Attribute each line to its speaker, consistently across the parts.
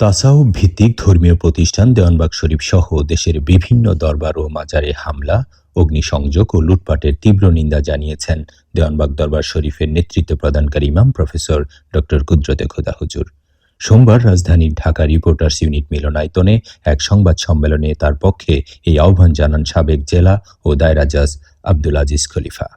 Speaker 1: তাসাউফ ভিত্তিক ধর্মীয় প্রতিষ্ঠান দেওয়ানবাগ শরীফ সহ দেশের বিভিন্ন দরবার ও মাজারে হামলা, অগ্নিসংযোগ ও লুটপাটের তীব্র নিন্দা জানিয়েছেন দেওয়ানবাগ দরবার শরীফের নেতৃত্ব প্রদানকারী ইমাম প্রফেসর ড কুদরতে খোদা হুজুর। সোমবার রাজধানীর ঢাকা রিপোর্টার্স ইউনিট মিলনায়তনে এক সংবাদ সম্মেলনে তার পক্ষে এই আহ্বান জানান সাবেক জেলা ও দায়রা জাজ আব্দুল আজিজ খলিফা।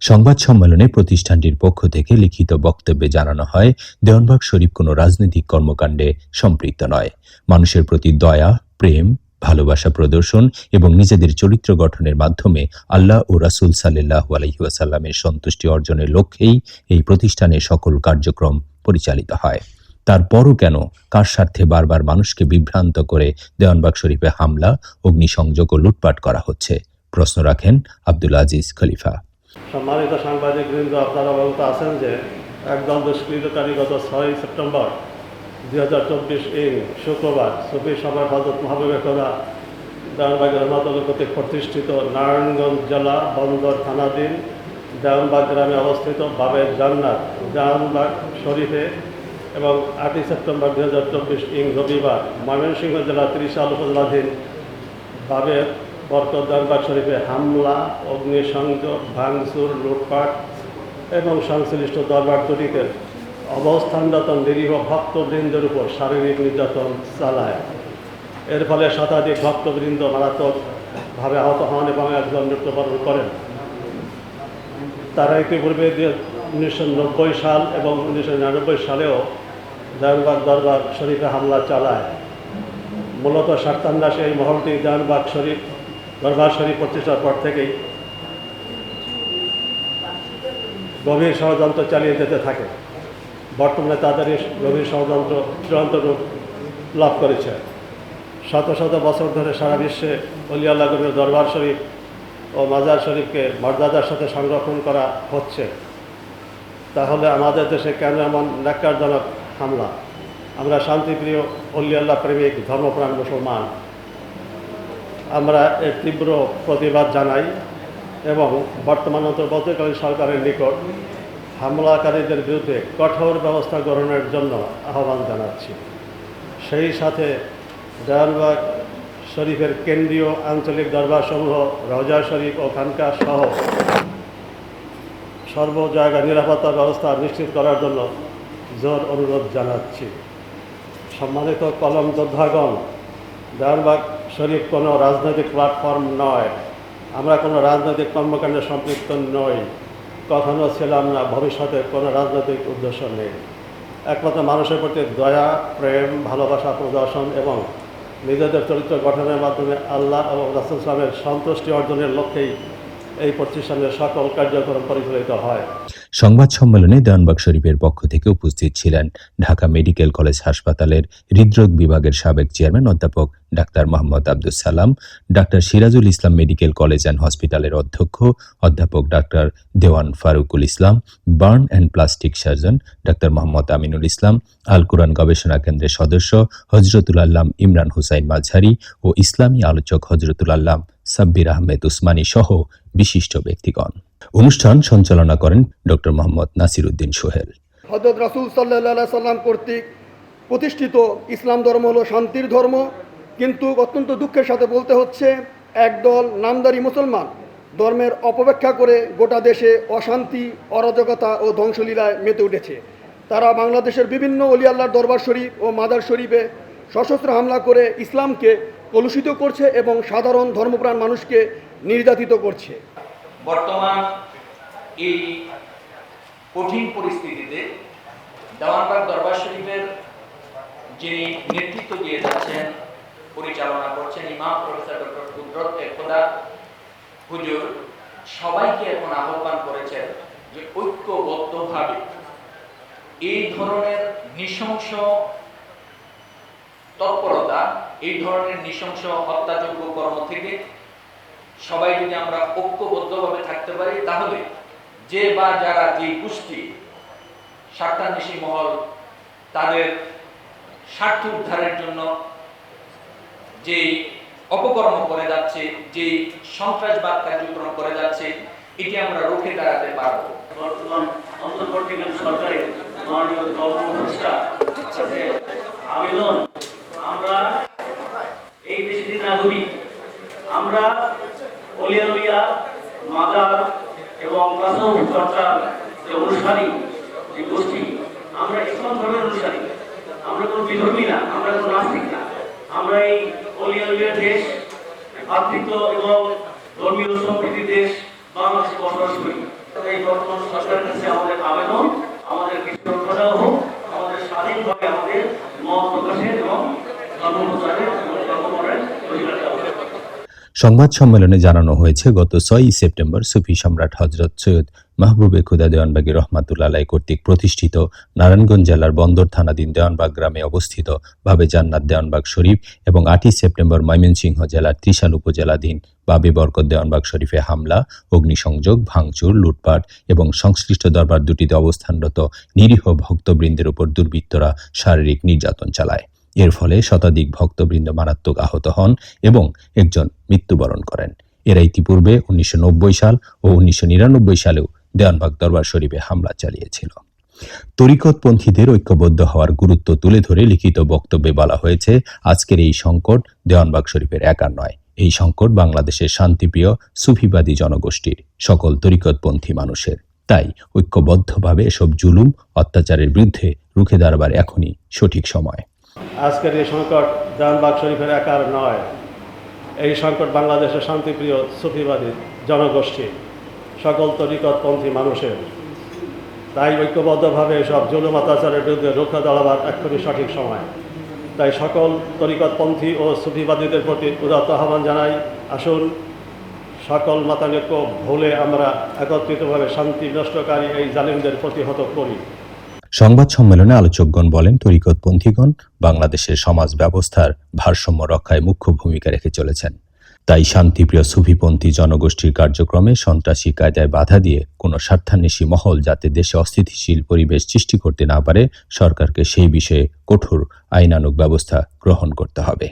Speaker 1: সংবাদ সম্মেলনে প্রতিষ্ঠানটির পক্ষ থেকে লিখিত বক্তব্যে জানানো হয়, দেওয়ানবাগ শরীফ কোনো রাজনৈতিক কর্মকাণ্ডে সম্পৃক্ত নয়। মানুষের প্রতি দয়া, প্রেম, ভালোবাসা প্রদর্শন এবং নিজেদের চরিত্র গঠনের মাধ্যমে আল্লাহ ও রাসুল সাল্লাহ আলহিউসাল্লামের সন্তুষ্টি অর্জনের লক্ষ্যেই এই প্রতিষ্ঠানের সকল কার্যক্রম পরিচালিত হয়। তারপরও কেন কার স্বার্থে বারবার মানুষকে বিভ্রান্ত করে দেওয়ানবাগ শরীফে হামলা, অগ্নিসংযোগ ও লুটপাট করা হচ্ছে? প্রশ্ন রাখেন আব্দুল আজিজ খলিফা।
Speaker 2: সম্মানিত সাংবাদিক বৃন্দ আপনারা অবগত আছেন যে একদল দুষ্কৃতকারী গত ছয় সেপ্টেম্বর দুই হাজার চব্বিশ ইং শুক্রবার সুফি সভার হজরত মাহবুবে খোদা দেওয়ানবাগের রহমাতুল কর্তৃক প্রতিষ্ঠিত নারায়ণগঞ্জ জেলা বন্দর থানাধীন দেওয়ানবাগ গ্রামে অবস্থিত বাবের জান্নাত দেওয়ানবাগ শরীফে এবং আটই সেপ্টেম্বর দুই হাজার চব্বিশ ইং রবিবার ময়মনসিংহ জেলা ত্রিশাল উপজেলাধীন বাবের বরকত দরবার শরীফে হামলা, অগ্নিসংযোগ, ভাঙচুর, লুটপাট এবং সংশ্লিষ্ট দরবার তরিকে অবস্থানরত নিরীহ ভক্তবৃন্দের উপর শারীরিক নির্যাতন চালায়। এর ফলে শতাধিক ভক্তবৃন্দ মারাত্মকভাবে আহত হন এবং একজন মৃত্যুবরণ করেন। তারা ইতিপূর্বে উনিশশো নব্বই সাল এবং উনিশশো নিরানব্বই সালেও জাহানবাগ দরবার শরীফে হামলা চালায়। মূলত স্বার্থান্বাসে এই মহলটি জাহানবাগ শরীফ দরবার শরীফ প্রতিষ্ঠার পর থেকেই গভীর ষড়যন্ত্র চালিয়ে যেতে থাকে। বর্তমানে তাদের গভীর ষড়যন্ত্র চূড়ান্ত রূপ লাভ করেছে। শত শত বছর ধরে সারা বিশ্বে অলিয়াল্লাহ গভীর দরবার শরীফ ও মাজার শরীফকে মর্যাদার সাথে সংরক্ষণ করা হচ্ছে। তাহলে আমাদের দেশে কেন এমন ন্যাক্কারজনক হামলা? আমরা শান্তিপ্রিয় অলিয়াল্লাহ প্রেমিক, ধর্মপ্রাণ মুসলমান। আমরা এর তীব্র প্রতিবাদ জানাই এবং বর্তমান অন্তর্বর্তীকালীন সরকারের নিকট হামলাকারীদের বিরুদ্ধে কঠোর ব্যবস্থা গ্রহণের জন্য আহ্বান জানাচ্ছি। সেই সাথে দেওয়ানবাগ শরীফের কেন্দ্রীয় আঞ্চলিক দরবারসমূহ, রওজা শরীফ ও খানকা সহ সর্ব জায়গায় নিরাপত্তা ব্যবস্থা নিশ্চিত করার জন্য জোর অনুরোধ জানাচ্ছি। সম্মানিত কলম যোদ্ধাগণ দেওয়ানবাগ শরীফ কোনো রাজনৈতিক প্ল্যাটফর্ম নয়। আমরা কোনো রাজনৈতিক কর্মকাণ্ডে সম্পৃক্ত নই। কখনো ছিলাম না, ভবিষ্যতে কোনো রাজনৈতিক উদ্দেশ্য নেই। একমাত্র মানুষের প্রতি দয়া, প্রেম, ভালোবাসা, প্রদর্শন এবং নিজেদের চরিত্র গঠনের মাধ্যমে আল্লাহ এবং রাসুল ইসলামের সন্তুষ্টি অর্জনের লক্ষ্যেই এই প্রতিষ্ঠানের সকল কার্যক্রম পরিচালিত হয়।
Speaker 1: সংবাদ সম্মেলনে দেওয়ানবাগ শরীফের পক্ষ থেকে উপস্থিত ছিলেন ঢাকা মেডিকেল কলেজ হাসপাতালের হৃদরোগ বিভাগের সাবেক চেয়ারম্যান অধ্যাপক doctor Mohammad Abdul Salam, doctor Sirajul Islam medical college and হসপিটালের অধ্যক্ষ অধ্যাপক doctor Dewan Farukul Islam, burn and plastic surgeon doctor Mohammad Aminul Islam, Al Quran গবেষণা কেন্দ্রের সদস্য হজরতুল আল্লাম ইমরান হুসাইন মাঝারি ও ইসলামী আলোচক হজরতুল আল্লাম। সাব্বির আহমেদ উসমানী সহ বিশিষ্ট ব্যক্তিগণ। অনুষ্ঠান সঞ্চালনা করেন ডক্টর মোহাম্মদ নাসির উদ্দিন সোহেল।
Speaker 3: হজরত রাসুল সাল্লাহ সাল্লাম কর্তৃক প্রতিষ্ঠিত ইসলাম ধর্ম হলো শান্তির ধর্ম, কিন্তু অত্যন্ত দুঃখের সাথে বলতে হচ্ছে, একদল নামদারি মুসলমান ধর্মের অপব্যাখ্যা করে গোটা দেশে অশান্তি, অরাজকতা ও ধ্বংসলীলায় মেতে উঠেছে। তারা বাংলাদেশের বিভিন্ন অলিয়াল্লার দরবার শরীফ ও মাদার শরীফে সশস্ত্র হামলা করে ইসলামকে কলুষিত করছে এবং সাধারণ ধর্মপ্রাণ মানুষকে নির্যাতিত করছে।
Speaker 4: বর্তমান এই কঠিন পরিস্থিতিতে দেওয়ানবাগ দরবার শরীফের যিনি নেতৃত্ব দিয়ে যাচ্ছেন, পরিচালনা করছেন ইমাম প্রফেসর ডক্টর কুদরত একদা হুজুর, সবাইকে এখন আহ্বান করেছেন যে ঐক্যবদ্ধভাবে এই ধরনের নৃশংস তৎপরতা এই ধরনের নৃশংস হত্যাযোগ্য কর্ম থেকে সবাই যদি আমরা ঐক্যবদ্ধভাবে থাকতে পারি, তাহলে যে বা যারা যে গোষ্ঠী স্বার্থান্বেষী মহল তাদের স্বার্থ উদ্ধারের জন্য যে অপকর্ম করে যাচ্ছে যে সন্ত্রাসবাদ কার্যক্রম করে যাচ্ছে, এটি আমরা রুখে দাঁড়াতে পারব।
Speaker 5: বর্তমান অন্তর্বর্তীকালীন সরকারের মাননীয় কর্মসংস্থা আবেদন নাগরিক আমরা অলিয়া লইয়া মাদার এবং তাসব চর্চার যে অনুষ্ঠানী, যে গোষ্ঠী, আমরা ইসলাম ধর্মের অনুষ্ঠানী আমরা কোনো বিধর্মী না, আমরা কোনো নাস্তিক না। আমরা এই অলিয়া লইয়া দেশ, ভাতৃত্ব এবং ধর্মীয় সম্প্রীতির দেশ বাংলাদেশে বসবাস করি। এই বর্তমান সরকারের কাছে আমাদের আবেদন, আমাদের কিছু হোক, আমাদের স্বাধীনভাবে আমাদের মত প্রকাশের এবং ধর্ম প্রচারের এবং ধর্ম করার অধিকার দেওয়া হোক
Speaker 1: সংবাদ সম্মেলনে জানানো হয়েছে, গত ছয়ই সেপ্টেম্বর সুফি সম্রাট হজরত সৈয়দ মাহবুবে খুদা দেওয়ানবাগী রহমাতুল্লাহ কর্তৃক প্রতিষ্ঠিত নারায়ণগঞ্জ জেলার বন্দর থানাধীন দেওয়ানবাগ গ্রামে অবস্থিত ভাবে জান্নাত দেওয়ানবাগ শরীফ এবং আটই সেপ্টেম্বর ময়মনসিংহ জেলার ত্রিশাল উপজেলাধীন বাবে বরকত দেওয়ানবাগ শরীফে হামলা, অগ্নিসংযোগ, ভাঙচুর, লুটপাট এবং সংশ্লিষ্ট দরবার দুটিতে অবস্থানরত নিরীহ ভক্তবৃন্দের উপর দুর্বৃত্তরা শারীরিক নির্যাতন চালায়। এর ফলে শতাধিক ভক্তবৃন্দ মারাত্মক আহত হন এবং একজন মৃত্যুবরণ করেন। এরা ইতিপূর্বে উনিশশো নব্বই সাল ও উনিশশো নিরানব্বই সালেও দেওয়ানবাগ দরবার শরীফে হামলা চালিয়েছিল। তরিকতপন্থীদের ঐক্যবদ্ধ হওয়ার গুরুত্ব তুলে ধরে লিখিত বক্তব্যে বলা হয়েছে, আজকের এই সংকট দেওয়ানবাগ শরীফের একার নয়। এই সংকট বাংলাদেশের শান্তিপ্রিয় সুফিবাদী জনগোষ্ঠীর, সকল তরিকতপন্থী মানুষের। তাই ঐক্যবদ্ধভাবে এসব জুলুম, অত্যাচারের বিরুদ্ধে রুখে দাঁড়াবার এখনই সঠিক সময়।
Speaker 2: আজকের এই সংকট দেওয়ানবাগ শরীফের একার নয়। এই সংকট বাংলাদেশের শান্তিপ্রিয় সুফিবাদী জনগোষ্ঠী, সকল তরিকতপন্থী মানুষের। তাই ঐক্যবদ্ধভাবে সব জুলুম অত্যাচারের বিরুদ্ধে রক্ষা দাঁড়াবার এক্ষুনি সঠিক সময়। তাই সকল তরিকতপন্থী ও সুফিবাদীদের প্রতি উদাত্ত আহ্বান জানাই, আসুন সকল মতানৈক্য ভুলে আমরা একত্রিতভাবে শান্তি নষ্টকারী এই জালিমদের প্রতিহত করি।
Speaker 1: সংবাদ সম্মেলনে আলোচকগণ বলেন, তরিকতপন্থীগণ বাংলাদেশের সমাজ ব্যবস্থার ভারসাম্য রক্ষায় মুখ্য ভূমিকা রেখে চলেছেন। তাই শান্তিপ্রিয় সুফিপন্থী জনগোষ্ঠীর কার্যক্রমে সন্ত্রাসী কায়দায় বাধা দিয়ে কোনো স্বার্থান্বেষী মহল যাতে দেশে অস্থিতিশীল পরিবেশ সৃষ্টি করতে না পারে, সরকারকে সেই বিষয়ে কঠোর আইনানুগ ব্যবস্থা গ্রহণ করতে হবে।